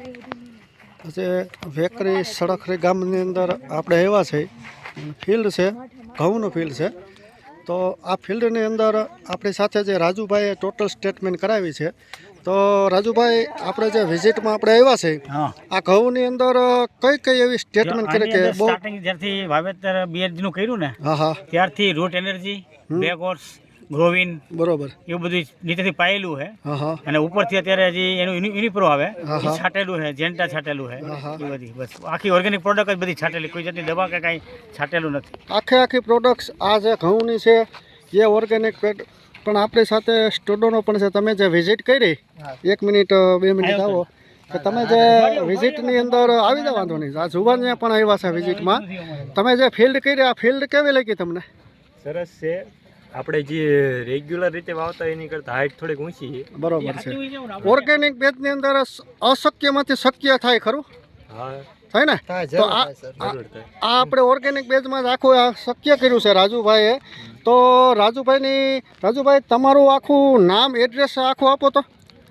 આજે વેકરી સડખરી ગામની અંદર આપણે આવ્યા છે. ફિલ્ડ છે ઘઉંનું ફિલ્ડ છે. તો આ ફિલ્ડની અંદર આપણી સાથે જે રાજુભાઈએ ટોટલ સ્ટેટમેન્ટ કરાવી છે તો રાજુભાઈ આપણે જે વિઝિટમાં આપણે આવ્યા છે આ ઘઉંની અંદર કઈ કઈ એવી સ્ટેટમેન્ટ કરી કે સ્ટાર્ટિંગ જ્યારથી વાવેતર બીએચનું કર્યું ને હા હા. ત્યારથી રૂટ એનર્જી બેગોર્સ ગ્રોવિન બરોબર. એવું બધું નીચેથી પાયેલું છે અને ઉપરથી અત્યારે હજી એનું યુની- યુનિપ્રો આવે. એ. છાંટેલું છે જેન્ટા છાંટેલું છે. એ બધી બસ. આખી ઓર્ગેનિક પ્રોડક્ટ જ બધી છાંટેલી કોઈ જાતની દવા કે કાંઈ છાંટેલું નથી. આખે આખી પ્રોડક્ટ્સ આ જે ઘઉંની છે એ ઓર્ગેનિક પણ આપણી સાથે સ્ટુડન્ટો પણ છે. તમે જે વિઝિટ કરી એક મિનિટ બે મિનિટ આવો. કે તમે જે વિઝિટની અંદર આવી જાવ વાંધો નહીં. આ જુવાનિયા પણ આવ્યા છે વિઝિટમાં તમે જે ફિલ્ડ કરી આ ફિલ્ડ કેવી લાગી તમને? સરસ છે. આપણે જે રેગ્યુલર રીતે વાવતા એની કરતા હાઈટ થોડીક ઊંચી છે. બરોબર છે. ઓર્ગેનિક બેચની અંદર અશક્યમાંથી શક્ય થાય ખરું? હા. થાય ને? તો આ આપણે ઓર્ગેનિક બેચમાં જ આખું શક્ય કર્યું છે રાજુભાઈએ. તો રાજુભાઈની રાજુભાઈ તમારું આખું નામ એડ્રેસ આખું આપો તો.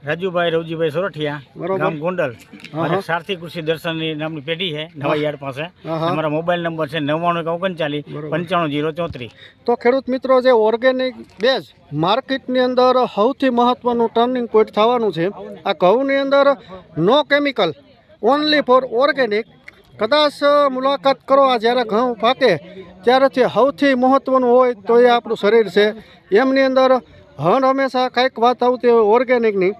રાજુભાઈ રવજીભાઈ સોરઠિયા. ગામ ગોંડલ. હા, સારથી કૃષિ દર્શનની નામની પેઢી છે નવા યાર્ડ પાસે. અમારા મોબાઈલ નંબર છે નવ્વાણું એક ઓગણચાલીસ. પંચાણું જીરો ચોત્રીસ. તો ખેડૂત મિત્રો જે ઓર્ગેનિક બેઝ માર્કેટની અંદર સૌથી મહત્વનું ટર્નિંગ પોઈન્ટ થવાનું છે આ ઘઉંની અંદર નો કેમિકલ ઓનલી ફોર ઓર્ગેનિક કદાચ મુલાકાત કરો આ જ્યારે ઘઉં પાકે ત્યારેથી સૌથી મહત્વનું હોય તો એ આપણું શરીર છે. એમની અંદર હર હંમેશા કંઈક વાત આવતી હોય ઓર્ગેનિકની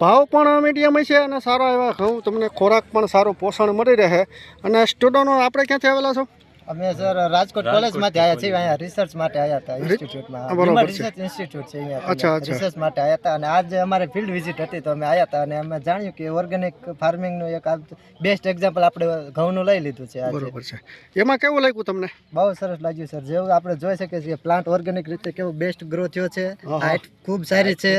ભાવ પણ મીડિયમ છે અને સારા એવા ઘઉં તમને ખોરાક પણ સારું પોષણ મળી રહે. અને સ્ટુડન્ટો આપણે ક્યાંથી આવેલા છો? અમે સર રાજકોટ કોલેજમાંથી આવ્યા છીએ. અહીંયા રિસર્ચ માટે આવ્યા હતા ઇન્સ્ટિટ્યૂટમાં બરોબર છે. રિસર્ચ ઇન્સ્ટિટ્યૂટ છે અહીંયા. રિસર્ચ માટે આવ્યા હતા અને આજે અમારે ફિલ્ડ વિઝિટ હતી તો અમે આવ્યા હતા અને અમે જાણ્યું કે ઓર્ગેનિક ફાર્મિંગનું એક બેસ્ટ એક્ઝામ્પલ આપણે ઘઉંનું લઈ લીધું છે બરોબર છે. એમાં કેવું લાગ્યું તમને? બહુ સરસ લાગ્યું સર. જેવું આપણે જોઈ શકીએ છીએ પ્લાન્ટ ઓર્ગેનિક રીતે કેવો બેસ્ટ ગ્રો થયો છે. હાઇટ ખૂબ સારી છે.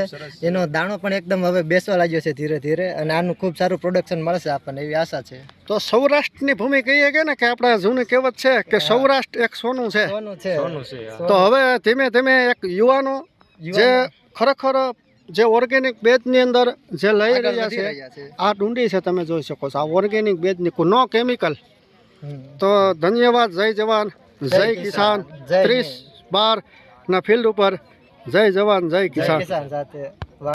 એનો દાણો પણ એકદમ હવે બેસવા લાગ્યો છે ધીરે ધીરે અને આનું ખૂબ સારું પ્રોડક્શન મળશે આપણને એવી આશા છે. તો સૌરાષ્ટ્રની ભૂમિ કહીએ કે ને કે આપણે જૂની કહેવત છે કે સૌરાષ્ટ્ર એક સોનું છે. સોનું છે. સોનું છે આ. તો હવે ધીમે ધીમે એક યુવાનો જે ખરેખર જે ઓર્ગેનિક બેજની અંદર જે લઈ રહ્યા છે આ ડુંડી છે તમે જોઈ શકો છો. આ ઓર્ગેનિક બેજની નો કેમિકલ. તો ધન્યવાદ જય જવાન જય કિસાન. ત્રીસ બાર ના ફિલ્ડ ઉપર જય જવાન જય કિસાન સાથે.